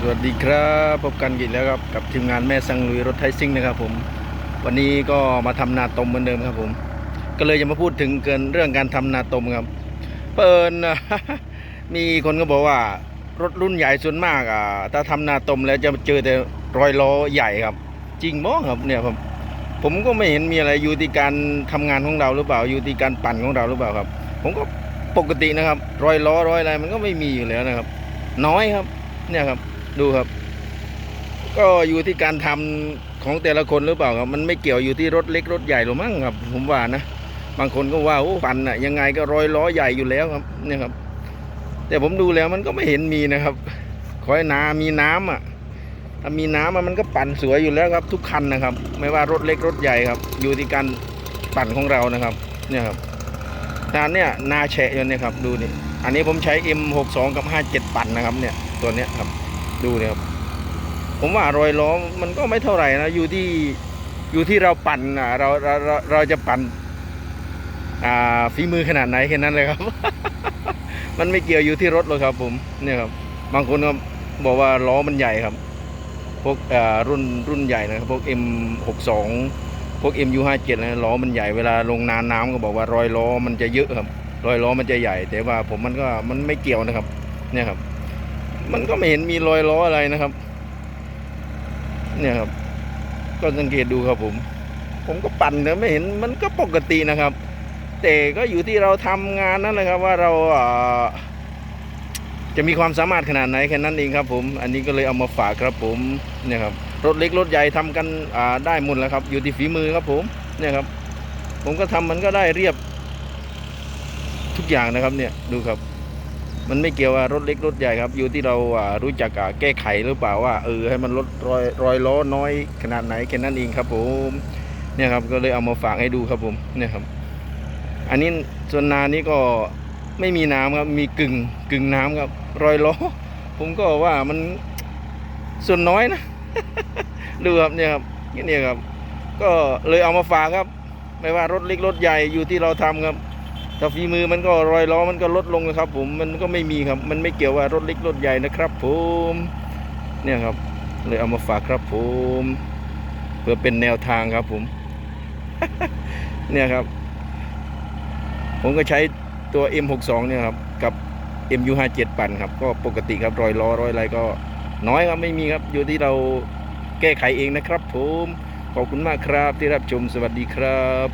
สวัสดีครับพบกันอีกแล้วครับกับทีมงานแม่สังลุยรถไทซิ่งนะครับผมวันนี้ก็มาทำนาตมเหมือนเดิมครับผม ก็เลยจะมาพูดถึงเกินเรื่องการทำนาตมครับเปินมีคนก็บอกว่ารถรุ่นใหญ่ส่วนมากอะถ้าทำนาตมแล้วจะเจอแต่รอยล้อใหญ่ครับ จริงมั้งครับเนี่ยผมผมก็ไม่เห็นมีอะไรอยู่ที่การทำงานของเราหรือเปล่าอยู่ที่การปั่นของเราหรือเปล่าครับ ผมก็ปกตินะครับ รอยล้อรอยอะไรมันก็ไม่มีอยู่แล้วนะครับ น้อยครับเนี่ยครับ ดูครับ ก็อยู่ที่การทำของแต่ละคนหรือเปล่าครับ มันไม่เกี่ยวอยู่ที่รถเล็กรถใหญ่หรือมั้งครับ ผมว่านะ บางคนก็ว่าโอ้ปั่นอะยังไงก็รอยล้อใหญ่อยู่แล้วครับ เนี่ยครับ แต่ผมดูแล้วมันก็ไม่เห็นมีนะครับ ขอให้นามีน้ำอะถ้ามีน้ำอะมันก็ปั่นสวยอยู่แล้วครับ ทุกคันนะครับ ไม่ว่ารถเล็กรถใหญ่ครับ อยู่ที่การปั่นของเรานะครับ เนี่ยครับนาเนี่ยนาแฉะอยู่เนี่ยครับ ดูนี่อันนี้ผมใช้ M62 กับ 57 ปั่นนะครับ เนี่ยตัวเนี้ยครับ ดูเนี่ยครับ ผมว่ารอยล้อมันก็ไม่เท่าไหร่นะ อยู่ที่อยู่ที่เราปั่นอะเราเราเราเราจะปั่นอ่าฝีมือขนาดไหนแค่นั้นเลยครับ มันไม่เกี่ยวอยู่ที่รถหรอกครับ ผมเนี่ยครับ บางคนก็บอกว่าล้อมันใหญ่ครับ พวกอ่ารุ่นรุ่นใหญ่นะครับพวก M62 พวก MU57 นะล้อมันใหญ่เวลาลงนานน้ำก็บอกว่ารอยล้อมันจะเยอะครับรอยล้อมันจะใหญ่ แต่ว่าผมมันก็มันไม่เกี่ยวนะครับ เนี่ยครับ มันก็ไม่เห็นมีรอยล้ออะไรนะครับ เนี่ยครับ ก็สังเกตดูครับผม ผมก็ปั่นแต่ไม่เห็นมันก็ปกตินะครับ แต่ก็อยู่ที่เราทำงานนั่นแหละครับ ว่าเราเจะมีความสามารถขนาดไหนแค่นั้นเองครับผม อันนี้ก็เลยเอามาฝากครับผมเนี่ยครับรถเล็กรถใหญ่ทำกันได้หมดแล้วครับ อยู่ที่ฝีมือครับผมเนี่ยครับ ผมก็ทำมันก็ได้เรียบทุกอย่างนะครับเนี่ยดูครับ มันไม่เกี่ยวว่ารถเล็กรถใหญ่ครับ อยู่ที่เรารู้จักแก้ไขหรือเปล่าว่าเออให้มันลดรอยรอยล้อน้อยขนาดไหนแค่นั้นเองครับผมเนี่ยครับก็เลยเอามาฝากให้ดูครับผมเนี่ยครับ อันนี้ส่วนนานี้ก็ไม่มีน้ำครับมีกึ่งกึ่งน้ำครับ รอยล้อผมก็ว่ามันส่วนน้อยนะดูครับเนี่ยครับเนี่ยครับ ก็เลยเอามาฝากครับ ไม่ว่ารถเล็กรถใหญ่อยู่ที่เราทำครับ ถ้าฝีมือมันก็รอยล้อมันก็ลดลงนะครับ ผมมันก็ไม่มีครับ มันไม่เกี่ยวว่ารถเล็กรถใหญ่นะครับ ผมเนี่ยครับ เลยเอามาฝากครับ ผมเพื่อเป็นแนวทางครับ ผม เนี่ยครับ ผมก็ใช้ตัว M62 เนี่ยครับกับ MU57 ปั่นครับ ก็ปกติครับรอยล้อรอยอะไรก็น้อยครับไม่มีครับอยู่ที่เราแก้ไขเองนะครับ ผมขอบคุณมากครับที่รับชมสวัสดีครับ